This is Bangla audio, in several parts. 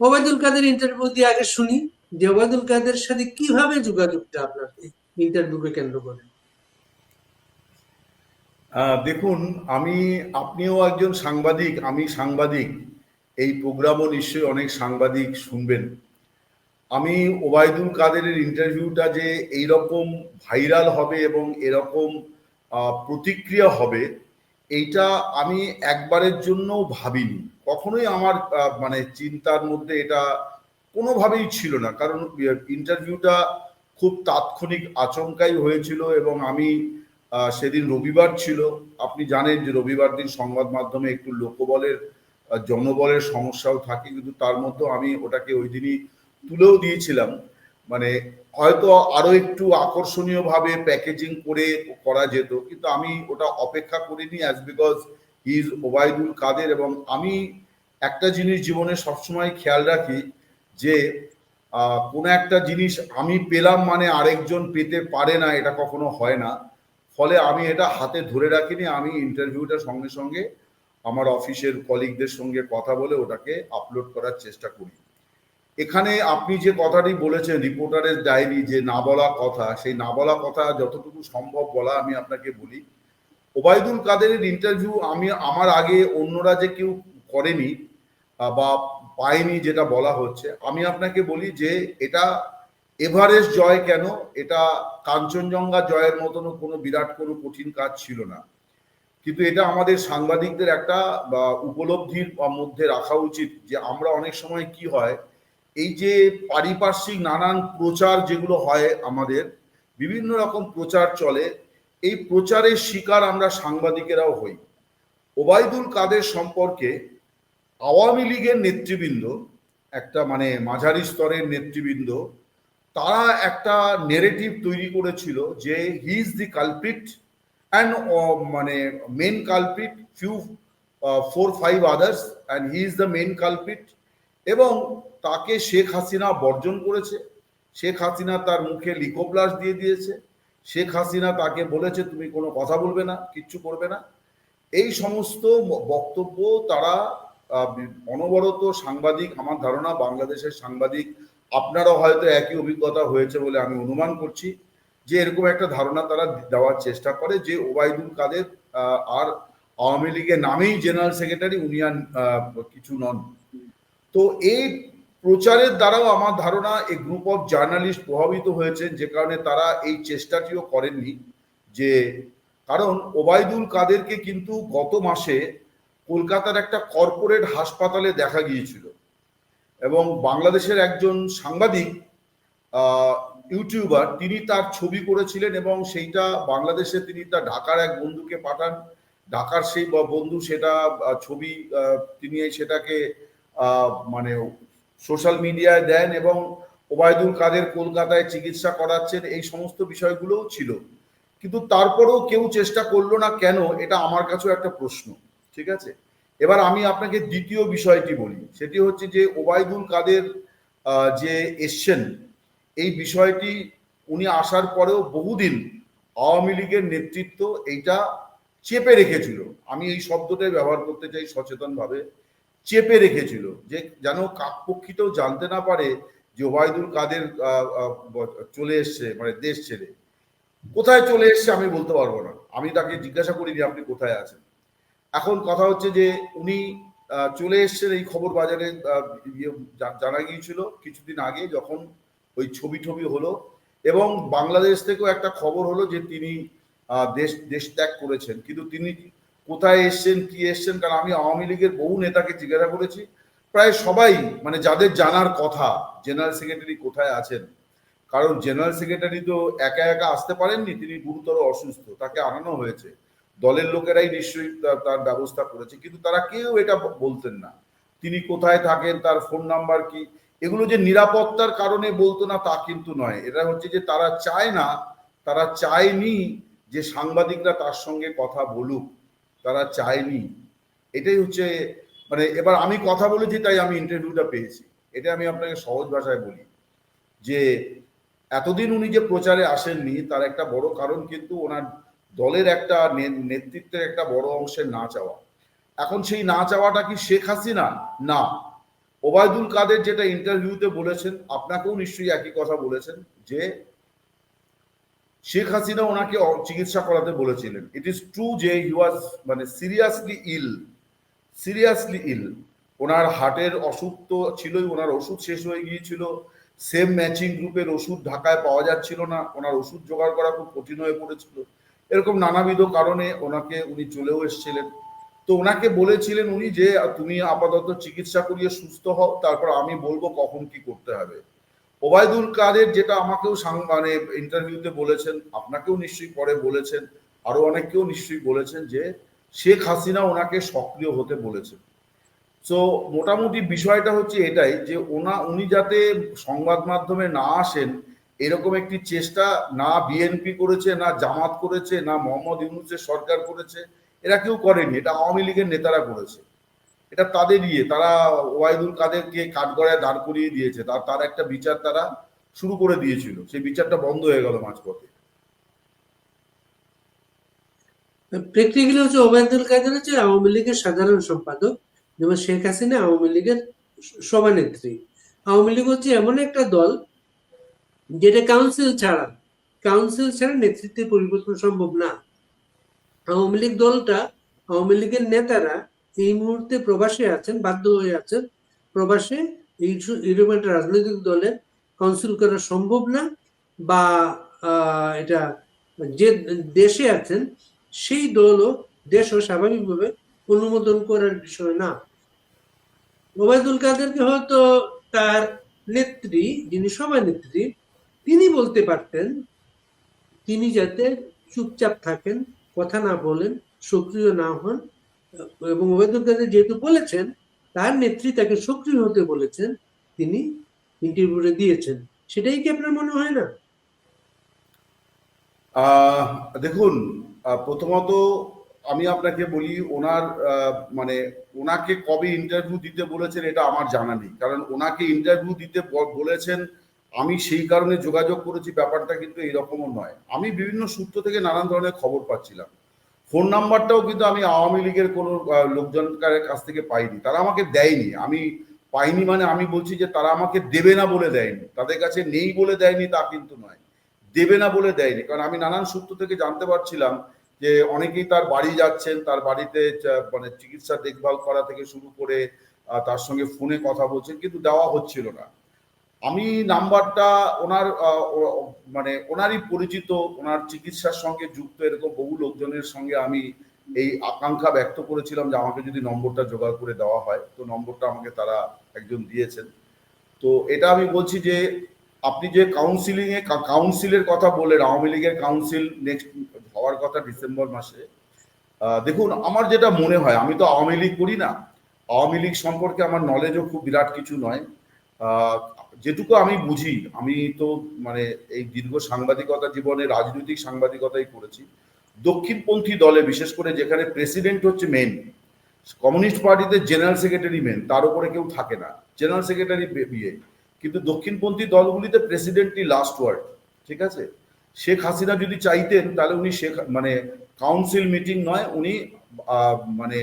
ওবায়দুল কাদের ইন্টারভিউ দিয়ে আগে শুনি যে ওবায়দুল কাদের সাথে কীভাবে যোগাযোগটা আপনার ইন্টারভিউকে কেন্দ্র করে? দেখুন, আমি, আপনিও একজন সাংবাদিক, আমি সাংবাদিক। এই প্রোগ্রামও নিশ্চয়ই অনেক সাংবাদিক শুনবেন। আমি ওবায়দুল কাদেরের ইন্টারভিউটা যে এই রকম ভাইরাল হবে এবং এরকম প্রতিক্রিয়া হবে, এইটা আমি একবারের জন্যও ভাবিনি। কখনোই আমার মানে চিন্তার মধ্যে এটা কোনোভাবেই ছিল না। কারণ ইন্টারভিউটা খুব তাৎক্ষণিক আচমকাই হয়েছিল এবং আমি সেদিন রবিবার ছিল। আপনি জানেন যে রবিবার দিন সংবাদ মাধ্যমে একটু লোকবলের জনবলের সমস্যাও থাকে, কিন্তু তার মধ্যে আমি ওটাকে ওই দিনই তুলেও দিয়েছিলাম। মানে হয়তো আরও একটু আকর্ষণীয়ভাবে প্যাকেজিং করে করা যেত, কিন্তু আমি ওটা অপেক্ষা করিনি as because is Obaidul Quader এবং আমি একটা জিনিস জীবনে সবসময় খেয়াল রাখি যে কোনো একটা জিনিস আমি পেলাম মানে আরেকজন পেতে পারে না, এটা কখনো হয় না। ফলে আমি এটা হাতে ধরে রাখিনি, আমি ইন্টারভিউটা সঙ্গে সঙ্গে আমার অফিসের কলিগদের সঙ্গে কথা বলে ওটাকে আপলোড করার চেষ্টা করি। এখানে আপনি যে কথাটি বলেছেন, রিপোর্টারের ডায়েরি যে না বলা কথা, সেই না বলা কথা যতটুকু সম্ভব বলা আমি আপনাকে বলি। ওবায়দুল কাদেরের ইন্টারভিউ আমি আমার আগে অন্যরা যে কেউ করেনি বা পায়নি যেটা বলা হচ্ছে, আমি আপনাকে বলি যে এটা এভারেস্ট জয় কেন? এটা কাঞ্চনজঙ্ঘা জয়ের মতনও কোনো বিরাট, কোনো কঠিন কাজ ছিল না। কিন্তু এটা আমাদের সাংবাদিকদের একটা উপলব্ধির মধ্যে রাখা উচিত যে আমরা অনেক সময় কি হয়, এই যে পারিপার্শ্বিক নানান প্রচার যেগুলো হয় আমাদের, বিভিন্ন রকম প্রচার চলে এই প্রচারের শিকার আমরা সাংবাদিকেরাও হই। ওবায়দুল কাদের সম্পর্কে আওয়ামী লীগের নেতৃবৃন্দ, একটা মানে মাঝারি স্তরের নেতৃবৃন্দ, তারা একটা নেরেটিভ তৈরি করেছিল যে he is the culprit and মানে main culprit few four five others and he is the main culprit এবং তাকে শেখ হাসিনা বর্জন করেছে। শেখ হাসিনা তার মুখে লিকোপ্লাস দিয়ে দিয়েছে। শেখ হাসিনা তাকে বলেছে, তুমি কোনো কথা বলবে না, কিচ্ছু করবে না। এই সমস্ত বক্তব্য তারা অনবরত সাংবাদিক, আমার ধারণা বাংলাদেশের সাংবাদিক, আপনারও হয়তো একই অভিজ্ঞতা হয়েছে বলে আমি অনুমান করছি, যে এরকম একটা ধারণা তারা দেওয়ার চেষ্টা করে, যে ওবায়দুল কাদের আর আওয়ামী লীগের নামেই জেনারেল সেক্রেটারি, উনি আর কিছু নন। তো এই প্রচারের দ্বারাও আমার ধারণা এই গ্রুপ অফ জার্নালিস্ট প্রভাবিত হয়েছেন, যে কারণে তারা এই চেষ্টাটিও করেননি। যে কারণ ওবায়দুল কাদেরকে কিন্তু গত মাসে কলকাতার একটা কর্পোরেট হাসপাতালে দেখা গিয়েছিল। এবং বাংলাদেশের একজন সাংবাদিক ইউটিউবার, তিনি তার ছবি করেছিলেন এবং সেইটা বাংলাদেশে তিনি তার ঢাকার এক বন্ধুকে পাঠান। ঢাকার সেই বন্ধু সেটা ছবি তিনি সেটাকে মানে সোশ্যাল মিডিয়ায় দেন এবং ওবায়দুল কাদের কলকাতায় চিকিৎসা করাচ্ছেন, এই সমস্ত বিষয়গুলোও ছিল। কিন্তু তারপরেও কেউ চেষ্টা করল না কেন, এটা আমার কাছেও একটা প্রশ্ন, ঠিক আছে? এবার আমি আপনাকে দ্বিতীয় বিষয়টি বলি, সেটি হচ্ছে যে ওবায়দুল কাদের যে এসছেন, এই বিষয়টি উনি আসার পরেও বহুদিন আওয়ামী লীগের নেতৃত্ব এইটা চেপে রেখেছিল। আমি এই শব্দটাই ব্যবহার করতে চাই সচেতনভাবে। চেপে রেখেছিল যে যেন কাকপক্ষিতেও জানতে না পারে যে ওবায়দুল কাদের চলে এসছে মানে দেশ ছেড়ে। কোথায় চলে এসছে আমি বলতে পারব না। আমি তাকে জিজ্ঞাসা করিনি আপনি কোথায় আছেন। এখন কথা হচ্ছে যে উনি চলে এসছেন এই খবর বাজারে ইয়ে জানা গিয়েছিল কিছুদিন আগে যখন ওই ছবি টবি হলো এবং বাংলাদেশ থেকেও একটা খবর হলো যে তিনি দেশ দেশ ত্যাগ করেছেন। কিন্তু তিনি কোথায় এসছেন, কি এসছেন, কারণ আমি আওয়ামী লীগের বহু নেতাকে জিজ্ঞাসা করেছি। প্রায় সবাই মানে যাদের জানার কথা, জেনারেল সেক্রেটারি কোথায় আছেন? কারণ জেনারেল সেক্রেটারি তো একা একা আসতে পারেননি, তিনি গুরুতর অসুস্থ, তাকে আনানো হয়েছে। দলের লোকেরাই নিশ্চয়ই তার ব্যবস্থা করেছে, কিন্তু তারা কেউ এটা বলতেন না। তিনি কোথায় থাকেন, তার ফোন নাম্বার কি? এগুলো যে নিরাপত্তার কারণে বলতো না, তা কিন্তু নয়। এটা হচ্ছে যে তারা চায় না, তারা চায়নি যে সাংবাদিকরা তার সঙ্গে কথা বলুক। তারা চায়নি। এটাই হচ্ছে মানে এবার আমি কথা বলেছি, তাই আমি ইন্টারভিউটা পেয়েছি। এটা আমি আপনাকে সহজ ভাষায় বলি যে, এতদিন উনি যে প্রচারে আসেননি, তার একটা বড় কারণ কিন্তু ওনার দলের একটা নেতৃত্বের একটা বড় অংশের না চাওয়া। এখন সেই না চাওয়াটা কি শেখ হাসিনা? না। ওবায়দুল কাদের যেটা ইন্টারভিউতে বলেছেন, আপনাকেও নিশ্চয়ই একই কথা বলেছেন যে শেখ হাসিনা ওনাকে চিকিৎসা করাতে বলেছিলেন। ইট ইজ ট্রু যে হি ওয়াজ মানে সিরিয়াসলি ইল সিরিয়াসলি ইল ওনার হার্টের অসুখ তো ছিলই, ওনার ওষুধ শেষ হয়ে গিয়েছিল। সেম ম্যাচিং গ্রুপের ওষুধ ঢাকায় পাওয়া যাচ্ছিল না। ওনার ওষুধ জোগাড় করা খুব কঠিন হয়ে পড়েছিল। এরকম নানাবিধ কারণে ওনাকে উনি চলেও এসেছিলেন। তো ওনাকে বলেছিলেন উনি যে, তুমি আপাতত চিকিৎসা করিয়ে সুস্থ হও, তারপর আমি বলব কখন কি করতে হবে। ওবায়দুল কাদের যেটা আমাকেও মানে ইন্টারভিউতে বলেছেন, আপনাকেও নিশ্চয়ই পরে বলেছেন, আরও অনেককেও নিশ্চয়ই বলেছেন যে শেখ হাসিনা ওনাকে সক্রিয় হতে বলেছেন সো মোটামুটি বিষয়টা হচ্ছে এটাই যে ওনা, উনি যাতে সংবাদ মাধ্যমে না আসেন, এরকম একটি চেষ্টা না বিএনপি করেছে, না জামাত করেছে, না মোহাম্মদ ইউনুসের সরকার করেছে, এরা কেউ করেনি, এটা আওয়ামী লীগের নেতারা করেছে। এটা তাদের ইয়ে তারা ওয়াইদুল কাদেরকে কাঠগড়ায় দাঁড় করিয়ে দিয়েছে। তার তার একটা বিচার তারা শুরু করে দিয়েছিল। সেই বিচারটা বন্ধ হয়ে গেল মাঝপথে। প্র্যাকটিক্যালি হচ্ছে ওবায়দুল কাদের হচ্ছে আওয়ামী লীগের সাধারণ সম্পাদক, যেমন শেখ হাসিনা আওয়ামী লীগের সভানেত্রী। আওয়ামী লীগ হচ্ছে এমন একটা দল যেটা কাউন্সিল ছাড়া কাউন্সিল ছাড়া নেতৃত্বের পরিবর্তন সম্ভব না। আওয়ামী লীগ দলটা, আওয়ামী লীগের নেতারা এই মুহূর্তে প্রবাসে আছেন, বাধ্য হয়ে আছেন। প্রবাসে এই এরকম একটা রাজনৈতিক দলের কাউন্সিল করা সম্ভব না বা এটা যে দেশে আছেন, সেই দলও দেশও স্বাভাবিকভাবে অনুমোদন করার বিষয় না। ওবায়দুল কাদেরকে হয়তো তার নেত্রী, যিনি সভানেত্রী তিনি বলতে পারতেন, তিনি যাতে চুপচাপ থাকেন, কথা না বলেন, সক্রিয় না হন এবং ওবায়দুল কাদের যেহেতু বলেছেন, তার নেত্রী তাকে সক্রিয় হতে বলেছেন, তিনি ইন্টারভিউটা দিয়েছেন। সেটাই কি আপনার মনে হয় না? দেখুন প্রথমত আমি আপনাকে বলি, ওনার মানে ওনাকে কবে ইন্টারভিউ দিতে বলেছেন এটা আমার জানা নেই। কারণ ওনাকে ইন্টারভিউ দিতে বলেছেন, আমি সেই কারণে যোগাযোগ করেছি, ব্যাপারটা কিন্তু এইরকমও নয়। আমি বিভিন্ন সূত্র থেকে নানান ধরনের খবর পাচ্ছিলাম। ফোন নাম্বারটাও কিন্তু আমি আওয়ামী লীগের কোনো আহ, লোকজনকারের কাছ থেকে পাইনি। তারা আমাকে দেয়নি। আমি পাইনি মানে আমি বলছি যে তারা আমাকে দেবে না বলে দেয়নি। তাদের কাছে নেই বলে দেয়নি তা কিন্তু নয়। দেবে না বলে দেয়নি। কারণ আমি নানান সূত্র থেকে জানতে পারছিলাম যে অনেকেই তার বাড়ি যাচ্ছেন তার বাড়িতে মানে চিকিৎসা দেখভাল করা থেকে শুরু করে তার সঙ্গে ফোনে কথা বলছেন কিন্তু দেওয়া হচ্ছিল না। আমি নাম্বারটা ওনার মানে ওনারই পরিচিত, ওনার চিকিৎসার সঙ্গে যুক্ত এরকম বহু লোকজনের সঙ্গে আমি এই আকাঙ্ক্ষা ব্যক্ত করেছিলাম যে আমাকে যদি নম্বরটা জোগাড় করে দেওয়া হয়, তো নম্বরটা আমাকে তারা একজন দিয়েছেন। তো এটা আমি বলছি যে আপনি যে কাউন্সিলিং এ কাউন্সিলের কথা বললেন, আওয়ামী লীগের কাউন্সিল নেক্সট হওয়ার কথা ডিসেম্বর মাসে দেখুন আমার যেটা মনে হয়, আমি তো আওয়ামী লীগ করি না। আওয়ামী লীগ সম্পর্কে আমার নলেজও খুব বিরাট কিছু নয়। যেটুকু আমি বুঝি, আমি তো মানে এই দীর্ঘ সাংবাদিকতা জীবনে, রাজনৈতিক সাংবাদিকতাই করেছি। দক্ষিণপন্থী দলে, বিশেষ করে যেখানে প্রেসিডেন্ট হচ্ছে মেন কমিউনিস্ট পার্টিতে জেনারেল সেক্রেটারি মেন তার উপরে কেউ থাকে না। জেনারেল সেক্রেটারি বিয়ে কিন্তু দক্ষিণপন্থী দলগুলিতে প্রেসিডেন্টই লাস্ট ওয়ার্ড ঠিক আছে? শেখ হাসিনা যদি চাইতেন, তাহলে উনি শেখ মানে কাউন্সিল মিটিং নয়, উনি মানে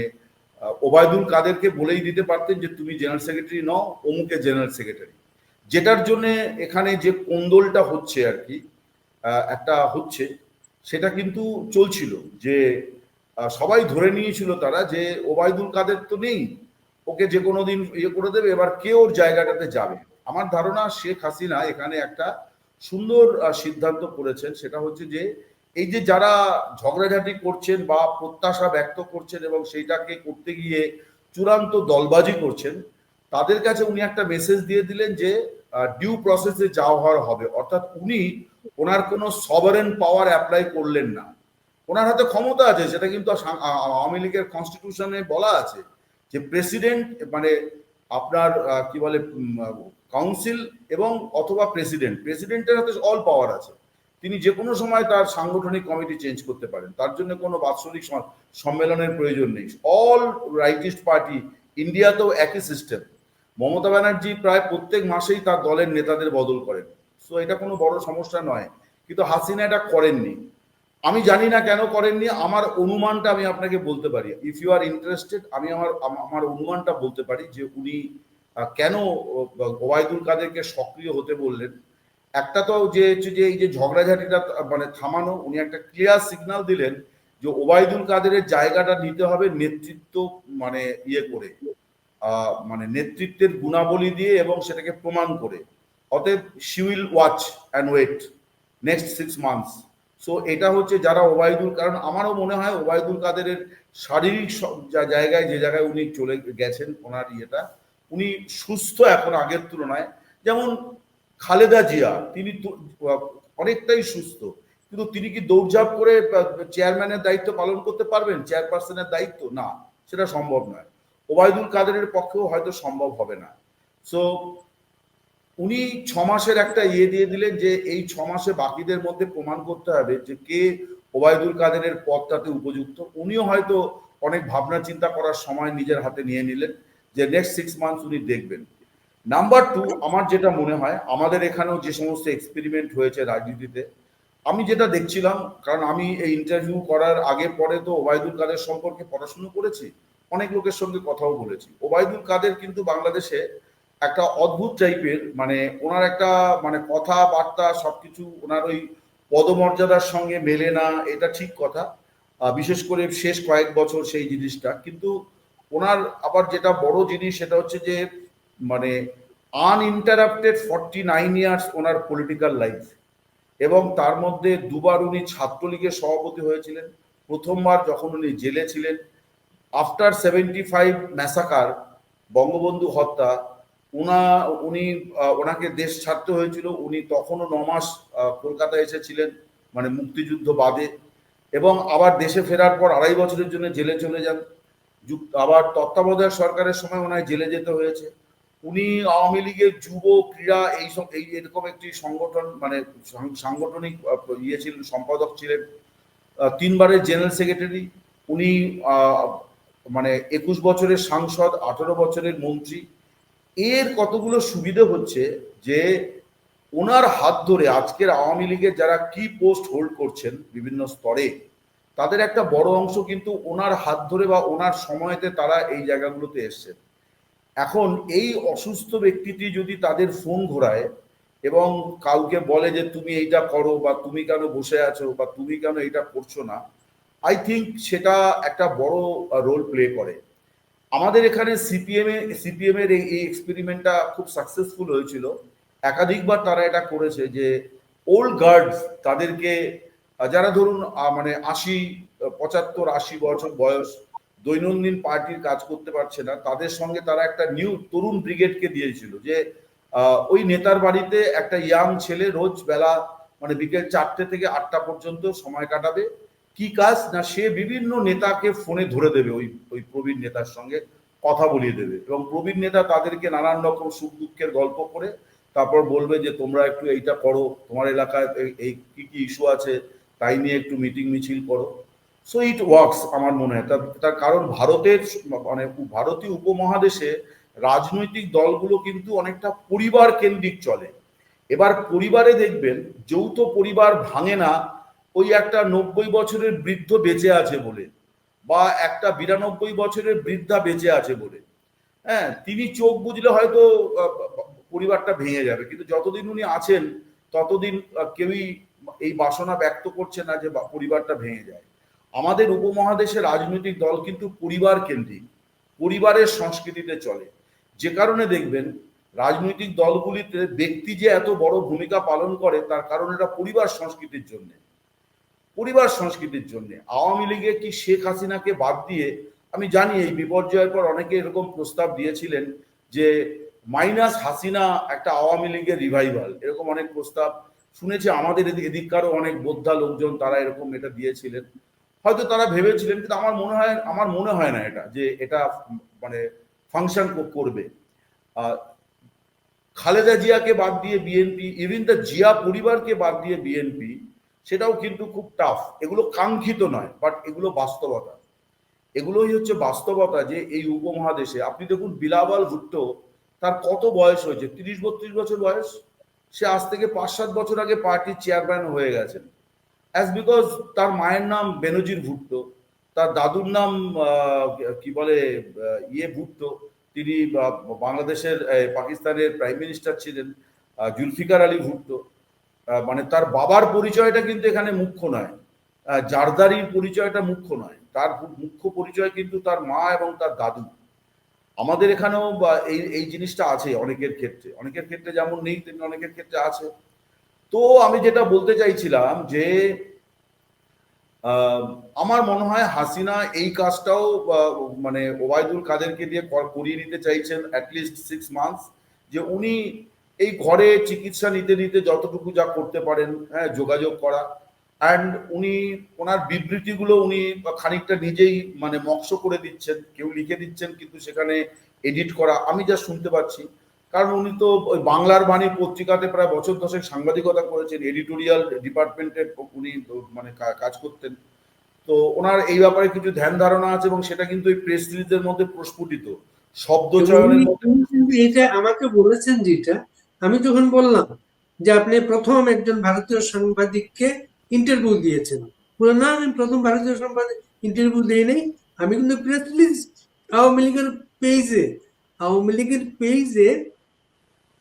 ওবায়দুল কাদেরকে বলেই দিতে পারতেন যে, তুমি জেনারেল সেক্রেটারি নও অমুকে জেনারেল সেক্রেটারি যেটার জন্য এখানে যে কোন্দলটা হচ্ছে আর কি একটা হচ্ছে, সেটা কিন্তু চলছিল যে সবাই ধরে নিয়েছিল তারা যে ওবায়দুল কাদের তো নেই, ওকে যে কোনো দিন ইয়ে করে দেবে, এবার কে ওর জায়গাটাতে যাবে? আমার ধারণা শেখ হাসিনা এখানে একটা সুন্দর সিদ্ধান্ত করেছেন, সেটা হচ্ছে যে, এই যে যারা ঝগড়াঝাটি করছেন বা প্রত্যাশা ব্যক্ত করছেন এবং সেইটাকে করতে গিয়ে চূড়ান্ত দলবাজি করছেন, তাদের কাছে উনি একটা মেসেজ দিয়ে দিলেন যে ডিউ প্রসেসে যাওয়া হওয়ার হবে। অর্থাৎ উনি ওনার কোনো সভারেন পাওয়ার অ্যাপ্লাই করলেন না। ওনার হাতে ক্ষমতা আছে, সেটা কিন্তু আওয়ামী লীগের কনস্টিটিউশনে বলা আছে যে প্রেসিডেন্ট মানে আপনার কি বলে কাউন্সিল এবং অথবা প্রেসিডেন্ট প্রেসিডেন্টের হাতে অল পাওয়ার আছে। তিনি যে কোনো সময় তার সাংগঠনিক কমিটি চেঞ্জ করতে পারেন। তার জন্য কোনো বাৎসরিক সম্মেলনের প্রয়োজন নেই। অল রাইটিস্ট পার্টি ইন্ডিয়াতেও একই সিস্টেম মমতা ব্যানার্জি প্রায় প্রত্যেক মাসেই তার দলের নেতাদের বদল করেন। সো এটা কোনো বড় সমস্যা নয়। কিন্তু হাসিনা এটা করেননি। আমি জানি না কেন করেননি, আমার অনুমানটা আমি আপনাকে বলতে পারি। ইফ ইউ আর ইন্টারেস্টেড আমি আমার আমার অনুমানটা বলতে পারি যে উনি কেন ওবায়দুল কাদেরকে সক্রিয় হতে বললেন। একটা তো যে হচ্ছে যে এই যে ঝগড়াঝাটিটা মানে থামানো, উনি একটা ক্লিয়ার সিগন্যাল দিলেন যে ওবায়দুল কাদেরের জায়গাটা নিতে হবে নেতৃত্ব মানে ইয়ে করে। মানে নেতৃত্বের গুণাবলী দিয়ে এবং সেটাকে প্রমাণ করে। অতএব she will watch and wait next six months so এটা হচ্ছে যারা ওবায়দুল, কারণ আমারও মনে হয় ওবায়দুল কাদেরের শারীরিক জায়গায়, যে জায়গায় উনি চলে গেছেন, ওনার ইয়েটা, উনি সুস্থ এখন আগের তুলনায়। যেমন খালেদা জিয়া, তিনি অনেকটাই সুস্থ। কিন্তু তিনি কি দৌড়ঝাঁপ করে চেয়ারম্যানের দায়িত্ব পালন করতে পারবেন? চেয়ারপারসনের দায়িত্ব? না, সেটা সম্ভব নয়। ওবায়দুল কাদেরের পক্ষেও হয়তো সম্ভব হবে না। সো উনি ছ মাসের একটা ইয়ে দিয়ে দিলেন যে এই ছ মাসে বাকিদের মধ্যে প্রমাণ করতে হবে যে কে ওবায়দুল কাদেরের পদটাতে উপযুক্ত। উনিও হয়তো অনেক ভাবনা চিন্তা করার সময় নিজের হাতে নিয়ে নিলেন যে নেক্সট সিক্স মান্থস উনি দেখবেন। নাম্বার টু আমার যেটা মনে হয়, আমাদের এখানেও যে সমস্ত এক্সপেরিমেন্ট হয়েছে রাজনীতিতে, আমি যেটা দেখছিলাম, কারণ আমি এই ইন্টারভিউ করার আগে পরে তো ওবায়দুল কাদের সম্পর্কে পড়াশুনো করেছি অনেক লোকের সঙ্গে কথাও বলেছি। ওবায়দুল কাদের কিন্তু বাংলাদেশে একটা অদ্ভুত টাইপের মানে ওনার একটা মানে কথাবার্তা সবকিছু ওনার ওই পদমর্যাদার সঙ্গে মেলে না, এটা ঠিক কথা। বিশেষ করে শেষ কয়েক বছর সেই জিনিসটা। কিন্তু ওনার আবার যেটা বড় জিনিস সেটা হচ্ছে যে মানে আনইন্টারাপ্টেড ফর্টি নাইন ইয়ার্স ওনার পলিটিক্যাল লাইফ এবং তার মধ্যে দুবার উনি ছাত্রলীগের সভাপতি হয়েছিলেন। প্রথমবার যখন উনি জেলে ছিলেন after seventy five massacre Bangabandhu হত্যা, উনা, উনি ওনাকে দেশ ছাড়তে হয়েছিল। উনি তখনও নমাস কলকাতায় এসেছিলেন মানে মুক্তিযুদ্ধ বাদে। এবং আবার দেশে ফেরার পর আড়াই বছরের জন্য জেলে চলে যান। আবার তত্ত্বাবধায়ক সরকারের সময় ওনায় জেলে যেতে হয়েছে। উনি আওয়ামী লীগের যুব ক্রীড়া, এই সব, এই এরকম একটি সংগঠন মানে সাংগঠনিক ইয়ে ছিলেন, সম্পাদক ছিলেন তিনবারের জেনারেল সেক্রেটারি। উনি মানে একুশ বছরের সাংসদ, আঠেরো বছরের মন্ত্রী, এর কতগুলো সুবিধে হচ্ছে যে ওনার হাত ধরে আজকের আওয়ামী লীগের যারা কি পোস্ট হোল্ড করছেন বিভিন্ন স্তরে, তাদের একটা বড় অংশ কিন্তু ওনার হাত ধরে বা ওনার সময়তে তারা এই জায়গাগুলোতে এসছেন। এখন এই অসুস্থ ব্যক্তিটি যদি তাদের ফোন ঘোরায় এবং কাউকে বলে যে তুমি এইটা করো বা তুমি কেন বসে আছো বা তুমি কেন এটা করছ না আই থিঙ্ক সেটা একটা বড় রোল প্লে করে। আমাদের এখানে সিপিএম এ সিপিএম এর এই এক্সপেরিমেন্টটা খুব সাকসেসফুল হয়েছিল। একাধিকবার তারা এটা করেছে যে ওল্ড গার্ডস তাদেরকে যারা ধরুন মানে আশি, পঁচাত্তর, আশি বছর বয়স, দৈনন্দিন পার্টির কাজ করতে পারছে না, তাদের সঙ্গে তারা একটা নিউ তরুণ ব্রিগেডকে দিয়েছিল যে ওই নেতার বাড়িতে একটা ইয়াং ছেলে রোজ বেলা মানে বিকেল চারটে থেকে আটটা পর্যন্ত সময় কাটাবে। কি কাজ? না, সে বিভিন্ন নেতাকে ফোনে ধরে দেবে, ওই ওই প্রবীণ নেতার সঙ্গে কথা বলিয়ে দেবে। এবং প্রবীণ নেতা তাদেরকে নানান রকম সুখ দুঃখের গল্প করে তারপর বলবে যে, তোমরা একটু এইটা করো, তোমার এলাকায় এই- কি কি ইস্যু আছে, তাই নিয়ে একটু মিটিং মিছিল করো। সো ইট ওয়ার্কস আমার মনে হয়। তার কারণ ভারতের মানে ভারতীয় উপমহাদেশে রাজনৈতিক দলগুলো কিন্তু অনেকটা পরিবার কেন্দ্রিক চলে। এবার পরিবারে দেখবেন, যৌথ পরিবার ভাঙে না ওই একটা নব্বই বছরের বৃদ্ধ বেঁচে আছে বলে, বা একটা বিরানব্বই বছরের বৃদ্ধা বেঁচে আছে বলে। হ্যাঁ তিনি চোখ বুঝলে হয়তো পরিবারটা ভেঙে যাবে, কিন্তু যতদিন উনি আছেন, ততদিন কেউই এই বাসনা ব্যক্ত করছে না যে পরিবারটা ভেঙে যায়। আমাদের উপমহাদেশে রাজনৈতিক দল কিন্তু পরিবার কেন্দ্রিক, পরিবারের সংস্কৃতিতে চলে। যে কারণে দেখবেন, রাজনৈতিক দলগুলিতে ব্যক্তি যে এত বড় ভূমিকা পালন করে, তার কারণ এটা পরিবার সংস্কৃতির জন্য। পরিবার সংস্কৃতির জন্য। আওয়ামী লীগে কি শেখ হাসিনাকে বাদ দিয়ে, আমি জানি এই বিপর্যয়ের পর অনেকে এরকম প্রস্তাব দিয়েছিলেন যে মাইনাস হাসিনা একটা আওয়ামী লীগের রিভাইভাল এরকম অনেক প্রস্তাব শুনেছি, আমাদের এদিক- এদিককারও অনেক বোদ্ধা লোকজন তারা এরকম এটা দিয়েছিলেন। হয়তো তারা ভেবেছিলেন, কিন্তু আমার মনে হয়, আমার মনে হয় না এটা, যে এটা মানে ফাংশন করবে। খালেদা জিয়াকে বাদ দিয়ে বিএনপি ইভিন দ্য জিয়া পরিবারকে বাদ দিয়ে বিএনপি সেটাও কিন্তু খুব টাফ এগুলো কাঙ্ক্ষিত নয় বাট এগুলো বাস্তবতা। এগুলোই হচ্ছে বাস্তবতা যে এই উপমহাদেশে, আপনি দেখুন বিলাবাল ভুট্টো, তার কত বয়স হয়েছে? তিরিশ, বত্রিশ বছর বয়স? সে আজ থেকে পাঁচ, সাত বছর আগে পার্টির চেয়ারম্যান হয়ে গেছেন। অ্যাজ বিকজ তার মায়ের নাম বেনজির ভুট্টো, তার দাদুর নাম কি বলে ইয়ে ভুট্টো, তিনি বাংলাদেশের পাকিস্তানের প্রাইম মিনিস্টার ছিলেন জুলফিকার আলী ভুট্টো। মানে তার বাবার পরিচয়টা কিন্তু এখানে মুখ্য নয়। জারদারির পরিচয়টা মুখ্য নয়। তার মুখ্য পরিচয় কিন্তু তার মা এবং তার দাদু। আমাদের এখানেও এই এই জিনিসটা আছে অনেকের ক্ষেত্রে। অনেকের ক্ষেত্রে যেমন নেই, তেমনি অনেকের ক্ষেত্রে আছে। তো আমি যেটা বলতে চাইছিলাম যে আমার মনে হয় হাসিনা এই কাজটাও মানে ওবায়দুল কাদেরকে দিয়ে কর- করিয়ে নিতে চাইছেন অ্যাটলিস্ট সিক্স মান্থস যে উনি এই ঘরে চিকিৎসা নিতে নিতে যতটুকু যা করতে পারেন হ্যাঁ যোগাযোগ করা। অ্যান্ড উনি ওনার বিবৃতিগুলো উনি খানিকটা নিজেই মানে মক্স করে দিচ্ছেন। কেউ লিখে দিচ্ছেন কিন্তু সেখানে এডিট করা। আমি যা শুনতে পাচ্ছি কারণ উনি তো ওই বাংলার বাণী পত্রিকাতে প্রায় বছর দশেক সাংবাদিকতা করেছেন এডিটোরিয়াল ডিপার্টমেন্টের উনি মানে কাজ করতেন। তো ওনার এই ব্যাপারে কিছু ধ্যান ধারণা আছে এবং সেটা কিন্তু এই প্রেস রিলিজের মধ্যে প্রস্ফুটিত। শব্দ চয়নের মধ্যে এটা আমাকে বলেছেন যেটা আমি যখন বললাম যে আপনি প্রথম একজন ভারতীয় সাংবাদিককে ইন্টারভিউ দিয়েছেন বলে না আমি প্রথম ভারতীয় সাংবাদিক ইন্টারভিউ দিই নাই আমি কিন্তু প্রেস রিলিজ আওয়ামী লীগের পেজে আওয়ামী লীগের পেজে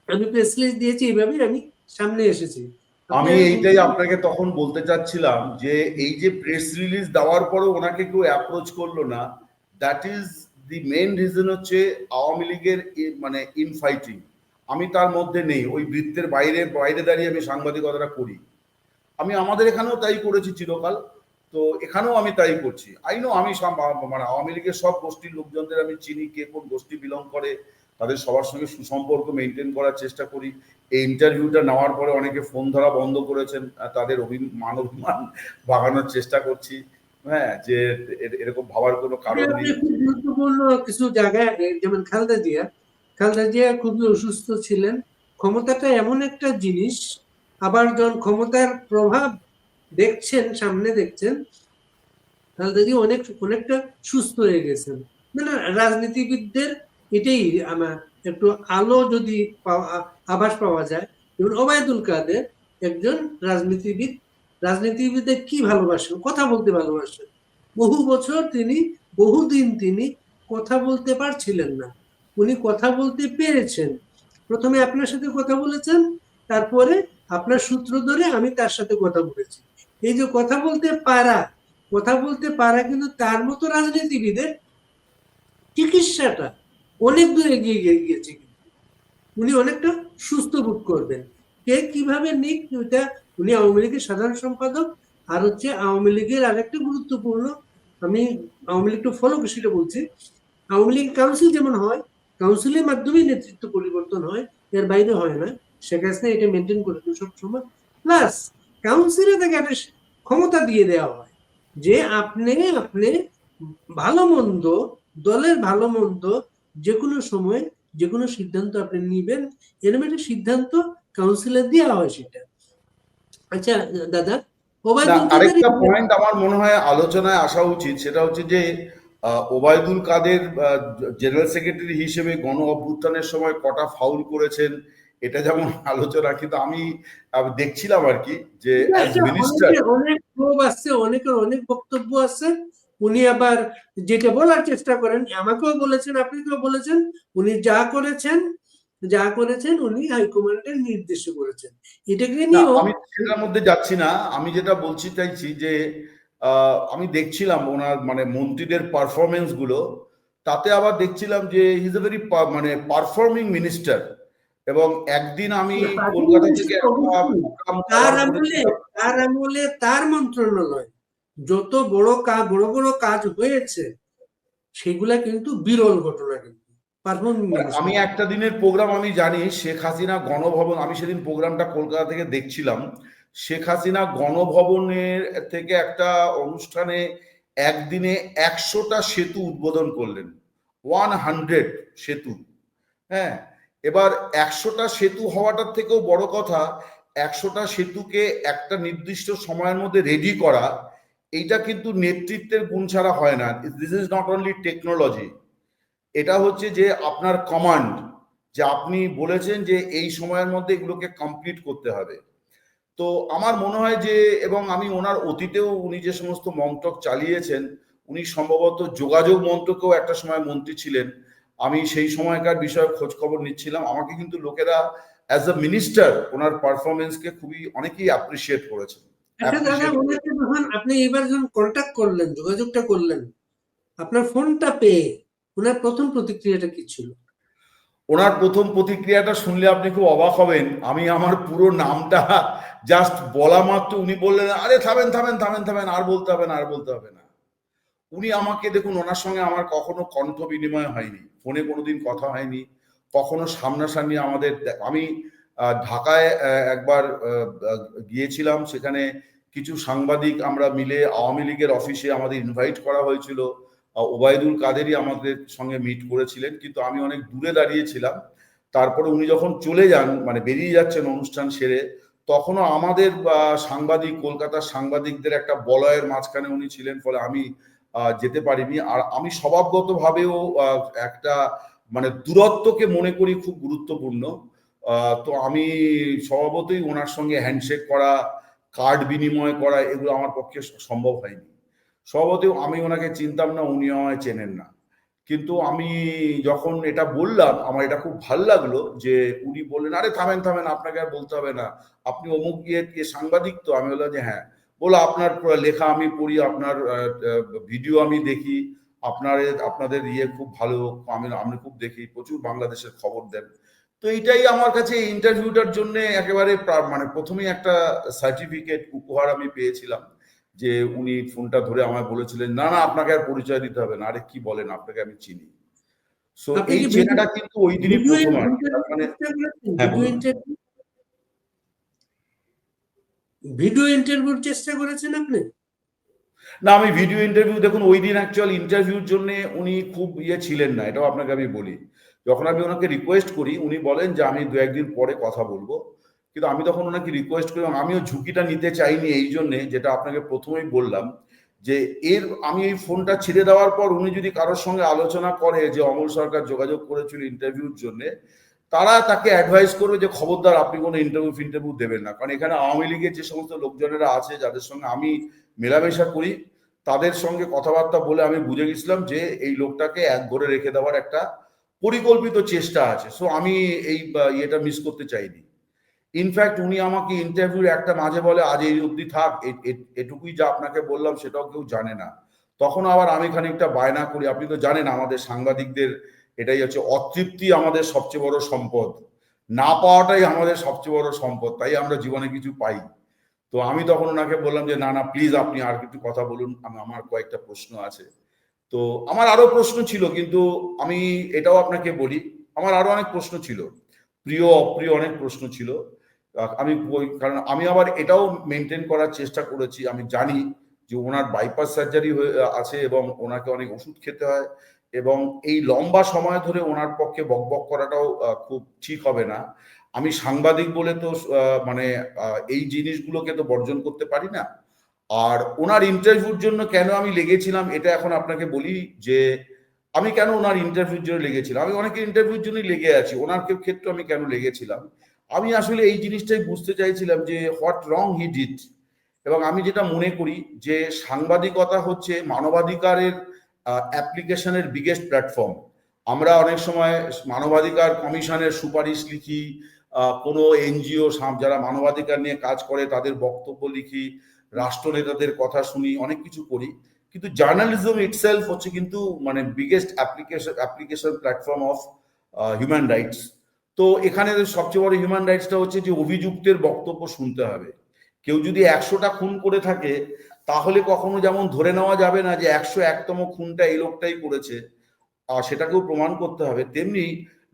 আমি প্রেস রিলিজ দিয়েছি এইভাবেই আমি সামনে এসেছি। আমি এইটাই আপনাকে তখন বলতে চাচ্ছিলাম যে এই যে প্রেস রিলিজ দেওয়ার পরেও ওনাকে কেউ অ্যাপ্রোচ করল না। That is the main reason হচ্ছে আওয়ামী লীগের মানে ইনফাইটিং আমি তার মধ্যে নেই, ওই বৃত্তের বাইরে বাইরে দাঁড়িয়ে আমি সাংবাদিকতাটা করি। আমি আমাদের এখানেও তাই করেছি চিরকাল, তো এখানেও আমি তাই করছি। আই নো আমি মানে আওয়ামী লীগের সব গোষ্ঠীর লোকজনদের আমি চিনি, কে কোন গোষ্ঠী বিলং করে, তাদের সবার সঙ্গে সুসম্পর্ক মেনটেন করার চেষ্টা করি। এই ইন্টারভিউটা নেওয়ার পরে অনেকে ফোন ধরা বন্ধ করেছেন তাদের অভিমান অভিমান ভাগানোর চেষ্টা করছি। হ্যাঁ যে এরকম ভাবার কোনো কারণ নেই। গুরুত্বপূর্ণ কিছু জায়গায়, যেমন খালেদা জিয়া খালেদা জিয়া খুবই অসুস্থ ছিলেন। ক্ষমতাটা এমন একটা জিনিস, আবার যখন ক্ষমতার প্রভাব দেখছেন, সামনে দেখছেন খালেদা জিয়া অনেক, অনেকটা সুস্থ হয়ে গেছেন। মানে রাজনীতিবিদদের এটাই আমার একটু আলো যদি আভাস পাওয়া যায়। যেমন ওবায়দুল কাদের একজন রাজনীতিবিদ। রাজনীতিবিদদের কি ভালোবাসেন? কথা বলতে ভালোবাসেন। বহু বছর তিনি, বহুদিন তিনি কথা বলতে পারছিলেন না। উনি কথা বলতে পেরেছেন। প্রথমে আপনার সাথে কথা বলেছেন, তারপরে আপনার সূত্র ধরে আমি তার সাথে কথা বলেছি। এই যে কথা বলতে পারা, কথা বলতে পারা কিন্তু তার মতো রাজনীতিবিদের চিকিৎসাটা অনেক দূর এগিয়ে গিয়ে- গিয়েছে কিন্তু। উনি অনেকটা সুস্থ বোধ করবেন। কে কীভাবে নিক ওইটা উনি আওয়ামী লীগের সাধারণ সম্পাদক, আর হচ্ছে আওয়ামী লীগের আরেকটা গুরুত্বপূর্ণ, আমি আওয়ামী লীগটা ফলো সেটা বলছি। আওয়ামী লীগ কাউন্সিল যেমন হয় কাউন্সিলের মাধ্যমে নেতৃত্ব পরিবর্তন হয় এর বাইরে হয় না। শেখ হাসিনা এটা মেনটেন করে সব সময়। প্লাস কাউন্সিলে তাকে একটা ক্ষমতা দিয়ে দেওয়া হয় যে আপনি আপনি ভালো মন্দ দলের ভালো মন্দ যে কোনো সময় যে কোনো সিদ্ধান্ত আপনি নিবেন এরকম একটা সিদ্ধান্ত কাউন্সিলে দেওয়া হয় সেটা। আচ্ছা দাদা আরেকটা পয়েন্ট আমার মনে হয় আলোচনায় আসা উচিত সেটা হচ্ছে যে ওবায়দুল কাদের জেনারেল সেক্রেটারি হিসেবে গণ অভ্যুত্থানের সময় কটা ফাউল করেছেন এটা যেমন আলোচনা কিন্তু আমি দেখছিলাম আর কি যে অনেক ক্ষোভ আছে অনেকের অনেক বক্তব্য আছে। উনি আবার যেটা বলার চেষ্টা করেন আমাকেও বলেছেন আপনাকেও বলেছেন উনি যা করেছেন যা করেছেন উনি হাইকমান্ডের নির্দেশে করেছেন। এটাকে না নিয়েও আমি সেটার মধ্যে যাচ্ছি না আমি যেটা বলছি চাইছি যে আমি দেখছিলাম ওনার মানে মন্ত্রীদের পারফরমেন্সগুলো তাতে আবার দেখছিলাম যে হিজ এ ভেরি মানে পারফর্মিং মিনিস্টার এবং একদিন আমি কলকাতা থেকে তার আমলে তার আমলে তার মন্ত্রণালয় যত বড় কাজ বড় বড় কাজ হয়েছে সেগুলা কিন্তু বিরল ঘটনা কিন্তু। আমি একটা দিনের প্রোগ্রাম আমি জানি শেখ হাসিনা গণভবন আমি সেদিন প্রোগ্রামটা কলকাতা থেকে দেখছিলাম। শেখ হাসিনা গণভবনের থেকে একটা অনুষ্ঠানে একদিনে একশোটা সেতু উদ্বোধন করলেন, ওয়ান হান্ড্রেড সেতু। হ্যাঁ এবার একশোটা সেতু হওয়াটার থেকেও বড় কথা, একশোটা সেতুকে একটা নির্দিষ্ট সময়ের মধ্যে রেডি করা, এইটা কিন্তু নেতৃত্বের গুণ ছাড়া হয় না। This is not only technology এটা হচ্ছে যে আপনার কমান্ড যে আপনি বলেছেন যে এই সময়ের মধ্যে এগুলোকে কমপ্লিট করতে হবে। তো আমার মনে হয় যে এবং আমি ওনার অতীতেও উনি যে সমস্ত মন্ত্রক চালিয়েছেন উনি সম্ভবত যোগাযোগ মন্ত্রকেও একটা সময় মন্ত্রী ছিলেন। আমি সেই সময়কার বিষয়ে খোঁজ খবর নিচ্ছিলাম। আমাকে কিন্তু লোকেরা অ্যাজ আ মিনিস্টার ওনার পারফরমেন্সকে খুবই অনেকেই অ্যাপ্রিসিয়েট করেছেন। আচ্ছা আপনি এবার যখন কন্ট্যাক্ট করলেন যোগাযোগটা করলেন আপনার ফোনটা পেয়ে ওনার প্রথম প্রতিক্রিয়াটা কি ছিল? ওনার প্রথম প্রতিক্রিয়াটা শুনলে আপনি খুব অবাক হবেন। আমি আমার পুরো নামটা জাস্ট বলা মাত্র উনি বললেন, আরে থামেন থামেন থামেন থামেন, আর বলতে হবে না, আর বলতে হবে না। উনি আমাকে দেখুন, ওনার সঙ্গে আমার কখনো কণ্ঠ বিনিময় হয়নি, ফোনে কোনোদিন কথা হয়নি, কখনো সামনাসামনি আমাদের আমি ঢাকায় একবার গিয়েছিলাম, সেখানে কিছু সাংবাদিক আমরা মিলে আওয়ামী লীগের অফিসে আমাদের ইনভাইট করা হয়েছিল ওবায়দুল কাদেরই আমাদের সঙ্গে মিট করেছিলেন, কিন্তু আমি অনেক দূরে দাঁড়িয়েছিলাম তারপরে উনি যখন চলে যান মানে বেরিয়ে যাচ্ছেন অনুষ্ঠান সেরে তখনও আমাদের সাংবাদিক, কলকাতার সাংবাদিকদের একটা বলয়ের মাঝখানে উনি ছিলেন ফলে আমি যেতে পারিনি। আর আমি স্বভাবগতভাবেও একটা মানে দূরত্বকে মনে করি খুব গুরুত্বপূর্ণ। তো আমি স্বভাবতই ওনার সঙ্গে হ্যান্ডশেক করা, কার্ড বিনিময় করা, এগুলো আমার পক্ষে সম্ভব হয়নি। স্বভাবতই আমি ওনাকে চিনতাম না, উনি আমায় চেনেন না। কিন্তু আমি যখন এটা বললাম, আমার এটা খুব ভালো লাগল যে উনি বললেন, আরে থামেন থামেন, আপনাকে আর বলতে হবে না। আপনি অমুক গিয়ে সাংবাদিক তো। আমি বললাম যে হ্যাঁ। বলো আপনার লেখা আমি পড়ি, আপনার ভিডিও আমি দেখি। আপনার আপনাদের ইয়ে খুব ভালো আমি আমি খুব দেখি, প্রচুর বাংলাদেশের খবর দেন। তো এইটাই আমার কাছে ইন্টারভিউটার জন্য একেবারে মানে প্রথমেই একটা সার্টিফিকেট উপহার আমি পেয়েছিলাম। যে উনি ফোনটা ধরে আমায় বলেছিলেন না না আপনাকে আর পরিচয় দিতে হবে না। আরে কি বলেন? আপনাকে আমি চিনি। সো এই চেনাটা কিন্তু ওই দিনই ভিডিও প্রথম আর কি। ইন্টারভিউ তার মানে? হ্যাঁ, ভিডিও ভিডিও ইন্টারভিউর চেষ্টা করেছেন আপনি? না আমি ভিডিও ইন্টারভিউ দেখুন ওই দিন অ্যাকচুয়াল ইন্টারভিউর জন্য উনি খুব ইয়ে ছিলেন না এটাও আপনাকে আমি বলি। যখন আমি ওনাকে রিকোয়েস্ট করি উনি বলেন যে আমি দু একদিন পরে কথা বলব। কিন্তু আমি তখন ওনাকে রিকোয়েস্ট করি আমিও ঝুঁকিটা নিতে চাইনি এই জন্যে, যেটা আপনাকে প্রথমেই বললাম, যে এর, আমি এই ফোনটা ছেড়ে দেওয়ার পর উনি যদি কারোর সঙ্গে আলোচনা করে যে অমল সরকার যোগাযোগ করেছিল ইন্টারভিউর জন্য, তারা তাকে অ্যাডভাইস করবে যে খবরদার, আপনি কোনো ইন্টারভিউ ফিন্টারভিউ দেবেন না। কারণ এখানে আওয়ামী লীগের যে সমস্ত লোকজনেরা আছে, যাদের সঙ্গে আমি মেলামেশা করি, তাদের সঙ্গে কথাবার্তা বলে আমি বুঝে গেছিলাম যে এই লোকটাকে এক ঘরে রেখে দেওয়ার একটা পরিকল্পিত চেষ্টা আছে। সো আমি এই ইয়েটা মিস করতে চাইনি। ইনফ্যাক্ট উনি আমাকে ইন্টারভিউর একটা মাঝে বলে, আজ এই অবধি থাক এটুকুই যা আপনাকে বললাম, সেটাও কেউ জানে না। তখন আবার আমি খানিকটা বায়না করি। আপনি তো জানেন, আমাদের সাংবাদিকদের এটাই হচ্ছে অতৃপ্তি আমাদের সবচেয়ে বড় সম্পদ। না পাওয়াটাই আমাদের সবচেয়ে বড় সম্পদ, তাই আমরা জীবনে কিছু পাই। তো আমি তখন ওনাকে বললাম যে, না না প্লিজ আপনি আর কিছু কথা বলুন, আমি, আমার কয়েকটা প্রশ্ন আছে। তো আমার আরও প্রশ্ন ছিল, কিন্তু আমি এটাও আপনাকে বলি, আমার আরও অনেক প্রশ্ন ছিল। প্রিয়, অপ্রিয় অনেক প্রশ্ন ছিল। আমি বই- কারণ আমি আবার এটাও মেনটেন করার চেষ্টা করেছি। আমি জানি যে ওনার বাইপাস সার্জারি হয়ে আছে এবং ওনাকে অনেক ওষুধ খেতে হয় এবং এই লম্বা সময় ধরে ওনার পক্ষে বকবক করাটাও খুব ঠিক হবে না। আমি সাংবাদিক বলে তো মানে এই জিনিসগুলোকে তো বর্জন করতে পারি না। আর ওনার ইন্টারভিউর জন্য কেন আমি লেগেছিলাম এটা এখন আপনাকে বলি যে, আমি কেন ওনার ইন্টারভিউর জন্য লেগেছিলাম? আমি অনেকের ইন্টারভিউর জন্যই লেগে আছি। ওনার ক্ষেত্রে আমি কেন লেগেছিলাম? আমি আসলে এই জিনিসটাই বুঝতে চাইছিলাম যে হোয়াট রং হি ডিড। এবং আমি যেটা মনে করি যে সাংবাদিকতা হচ্ছে মানবাধিকারের অ্যাপ্লিকেশনের বিগেস্ট প্ল্যাটফর্ম আমরা অনেক সময় মানবাধিকার কমিশনের সুপারিশ লিখি কোনো এনজিও যারা মানবাধিকার নিয়ে কাজ করে তাদের বক্তব্য লিখি, রাষ্ট্রনেতাদের কথা শুনি, অনেক কিছু করি। কিন্তু জার্নালিজম ইটসেলফ হচ্ছে কিন্তু মানে biggest application application platform of human rights তো এখানে সবচেয়ে বড় হিউম্যান রাইটসটা হচ্ছে যে অভিযুক্তের বক্তব্য শুনতে হবে। কেউ যদি একশোটা খুন করে থাকে, তাহলে কখনো যেমন ধরে নেওয়া যাবে না যে একশো একতম খুনটা এই লোকটাই করেছে, আর সেটাকেও প্রমাণ করতে হবে। তেমনি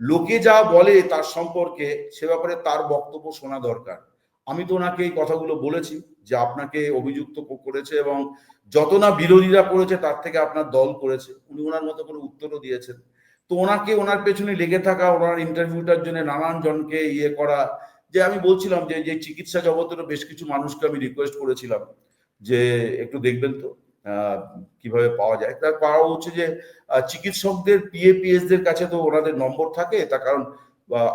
লোকে যা বলে তার সম্পর্কে সে ব্যাপারে তার বক্তব্য শোনা দরকার। আমি তো ওনাকে এই কথাগুলো বলেছি যে আপনাকে অভিযুক্ত করেছে এবং যত না বিরোধীরা করেছে তার থেকে আপনার দল করেছে। উনি ওনার মতো করে উত্তরও দিয়েছেন। তো ওনাকে ওনার পেছনে লেগে থাকা, ওনার ইন্টারভিউটার জন্য নানান জনকে ইয়ে করা, যে আমি বলছিলাম যে যে চিকিৎসা জগতেরও বেশ কিছু মানুষকে আমি রিকোয়েস্ট করেছিলাম, যে একটু দেখবেন তো কীভাবে পাওয়া যায়। তার পাওয়া হচ্ছে যে চিকিৎসকদের পিএপিএস দের কাছে তো ওনাদের নম্বর থাকে, তার কারণ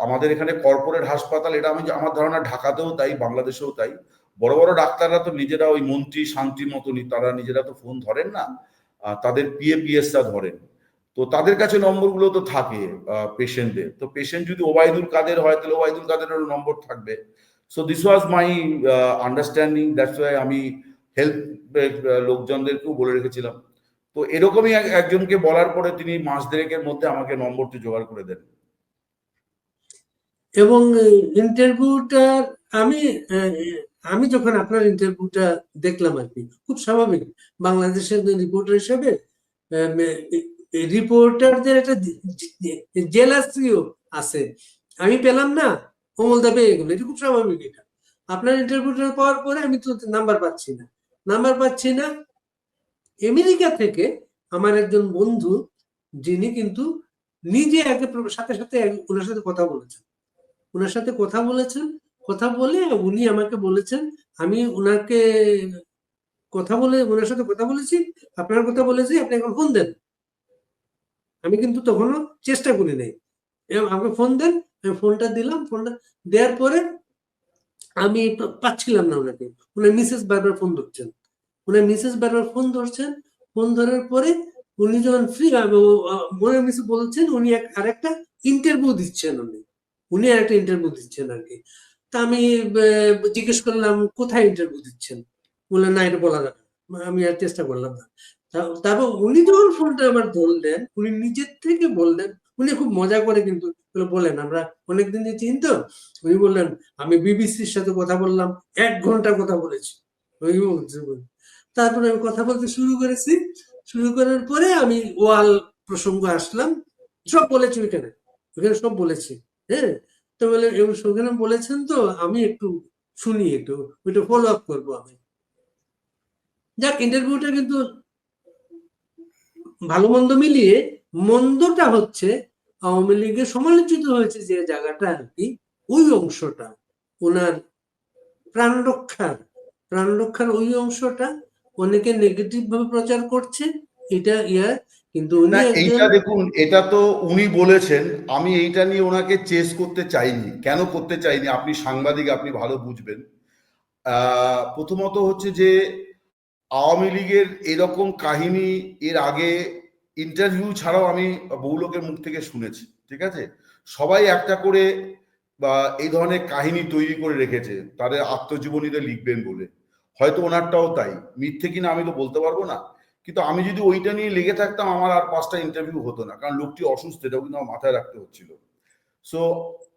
আমাদের এখানে কর্পোরেট হাসপাতাল, এটা আমি, আমার ধারণা ঢাকাতেও তাই, বাংলাদেশেও তাই। বড় বড় ডাক্তাররা তো নিজেরা ওই মন্ত্রী শান্তির মতনই, তারা নিজেরা তো ফোন ধরেন না তাদের পিএপিএস টা ধরেন। তো তাদের কাছে নম্বরগুলো তো থাকে পেশেন্টদের তো পেশেন্ট যদি ওবায়দুল কাদের হয়, তাহলে ওবায়দুল কাদেরেরও নম্বর থাকবে। So this was my understanding that's why আমি হেল্প লোকজনদেরকেও বলে রেখেছিলাম। তো এরকমই একজনকে বলার পরে তিনি মাস দেড়েকের মধ্যে আমাকে নম্বরটি জোগাড় করে দেন। এবং ইন্টারভিউটা আমি আমি যখন আপনার ইন্টারভিউটা দেখলাম আর কি, খুব স্বাভাবিক। বাংলাদেশের রিপোর্টার হিসেবে রিপোর্টারদের একটা জেলাসিও আছে। আমি পেলাম না, অমল দা পেয়ে গেল এটা খুব স্বাভাবিক এটা। আপনার ইন্টারভিউটা পাওয়ার পরে আমি তো নাম্বার পাচ্ছি না। নাম্বার পাচ্ছি না। আমেরিকা থেকে আমার একজন বন্ধু, যিনি কিন্তু নিজে একে সাথে সাথে ওনার সাথে কথা বলেছেন। ওনার সাথে কথা বলেছেন, কথা বলে উনি আমাকে বলেছেন, আমি ওনাকে কথা বলে ওনার সাথে কথা বলেছি, আপনার কথা বলেছি, আপনি এখন ফোন দেন। আমি কিন্তু তখনও চেষ্টা করি নাই। আমাকে ফোন দেন, আমি ফোনটা দিলাম ফোনটা দেওয়ার পরে আমি পাচ্ছিলাম না ওনাকে। উনি মিসেস বারবার ফোন ধরছেন। উনি মিসেস বারবার ফোন ধরছেন ফোন ধরার পরে উনি যখন ফ্রি মনে মিসে বলছেন, উনি এক, আরেকটা ইন্টারভিউ দিচ্ছেন উনি। উনি একটা ইন্টারভিউ দিচ্ছেন আর কি। তা আমি জিজ্ঞেস করলাম, কোথায় ইন্টারভিউ দিচ্ছেন? বললেন, না, এটা বলা যাবে আমি আর চেষ্টা করলাম না। তারপর উনি যখন ফোনটা আবার ধরলেন, উনি নিজের থেকে বললেন, উনি খুব মজা করে কিন্তু বলে- বলেন আমরা অনেকদিন যে চিনতো উনি বললেন, আমি বিবিসির সাথে কথা বললাম, এক ঘণ্টা কথা বলেছি। তারপরে আমি কথা বলতে শুরু করেছি। শুরু করার পরে আমি ওয়াল প্রসঙ্গ আসলাম, সব বলেছি ওইখানে ওইখানে সব বলেছি হ্যাঁ? তো বলে সেখানে বলেছেন তো, আমি একটু শুনি একটু ওইটা ফলো আপ করব আমি। যাক ইন্টারভিউটা কিন্তু ভালো মন্দ মিলিয়ে মন্দটা হচ্ছে আওয়ামী লীগের সমালোচিত হয়েছে যে জায়গাটা আর কি ওই অংশটা ওনার প্রাণ রক্ষার প্রাণ রক্ষার ওই অংশটা অনেকে নেগেটিভ ভাবে প্রচার করছে এটা ইয়া কিন্তু না এইটা দেখুন এটা তো উনি বলেছেন আমি এইটা নিয়ে ওনাকে চেস করতে চাইনি। কেন করতে চাইনি? আপনি সাংবাদিক আপনি ভালো বুঝবেন। আহ, প্রথমত হচ্ছে যে আওয়ামী লীগের এরকম কাহিনী এর আগে ইন্টারভিউ ছাড়াও আমি বহু লোকের মুখ থেকে শুনেছি, ঠিক আছে? সবাই একটা করে, বা এই ধরনের কাহিনী তৈরি করে রেখেছে, তাদের আত্মজীবনীতে লিখবেন বলে। হয়তো ওনারটাও তাই। মিথ্যে কিনা আমি তো বলতে পারব না। কিন্তু আমি যদি ওইটা নিয়ে লেগে থাকতাম, আমার আর পাঁচটা ইন্টারভিউ হতো না, কারণ লোকটি অসুস্থ, এটাও কিন্তু আমার মাথায় রাখতে হচ্ছিল। সো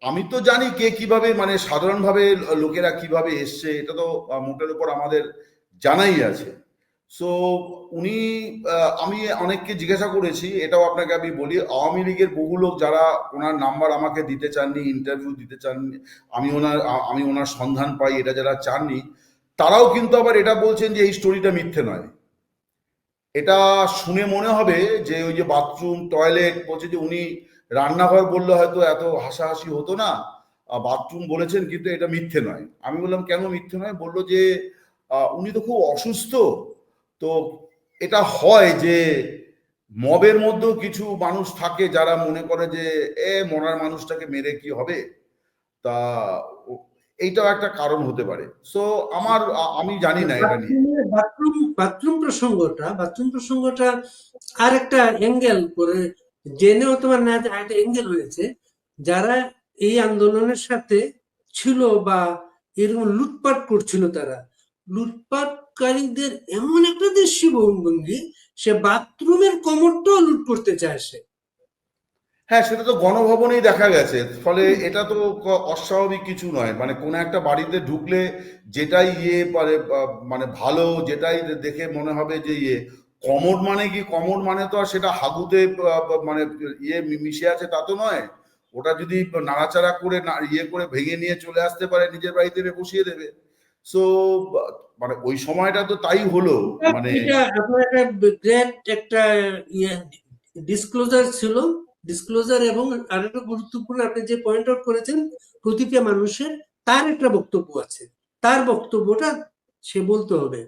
আমি তো জানি কে কীভাবে মানে সাধারণভাবে লোকেরা কীভাবে এসছে, এটা তো মোটের উপর আমাদের জানাই আছে। সো উনি আমি অনেককে জিজ্ঞাসা করেছি, এটাও আপনাকে আমি বলি, আওয়ামী লীগের বহু লোক যারা ওনার নাম্বার আমাকে দিতে চাননি ইন্টারভিউ দিতে চাননি, আমি ওনার আমি ওনার সন্ধান পাই, এটা যারা চাননি, তারাও কিন্তু আবার এটা বলছেন যে এই স্টোরিটা মিথ্যে নয়। এটা শুনে মনে হবে যে ওই যে বাথরুম টয়লেট বলছে যে উনি রান্নাঘর বললে হয়তো এত হাসাহাসি হতো না বাথরুম বলেছেন কিন্তু এটা মিথ্যে নয়। আমি বললাম, কেন মিথ্যে নয়? বলল যে উনি তো খুব অসুস্থ। তো এটা হয় যে মবের মধ্যেও কিছু মানুষ থাকে যারা মনে করে যে, এ, মরার মানুষটাকে মেরে কি হবে? তা এইটাও একটা কারণ হতে পারে। সো আমার আমি জানি না এটা নিয়ে। বাথরুম বাথরুম প্রসঙ্গটা বাথরুম প্রসঙ্গটা আর একটা অ্যাঙ্গেল করে জেনে অথবা না একটা অ্যাঙ্গেল হয়েছে যারা এই আন্দোলনের সাথে ছিল বা এরকম লুটপাট করছিল তারা লুটপাটকারীদের এমন একটা দৃষ্টিভঙ্গি সে বাথরুমের কমরটাও লুট করতে চায় সে। হ্যাঁ সেটা তো গণভবনেই দেখা গেছে। ফলে এটা তো অস্বাভাবিক কিছু নয়। মানে কোনো একটা বাড়িতে ঢুকলে যেটাই ইয়ে বা- মানে ভালো, যেটাই দেখে মনে হবে যে ইয়ে। কমোড মানে কি? কমোড মানে তো আর সেটা হাগুতে মানে ইয়ে মিশে আছে তা তো নয়। ওটা যদি নাড়াচাড়া করে ইয়ে করে ভেঙে নিয়ে চলে আসতে পারে, নিজের বাড়িতে বসিয়ে দেবে। সো মানে ওই সময়টা তো তাই হলো মানে এটা আপনার একটা গ্রেট একটা ইয়ে ডিসক্লোজার ছিল ডিসক্লোজার এবং আরেকটা গুরুত্বপূর্ণ আপনি যে পয়েন্ট আউট করেছেন প্রতিটা মানুষের তার একটা বক্তব্য আছে। তার বক্তব্যটা সে বলতে হবে।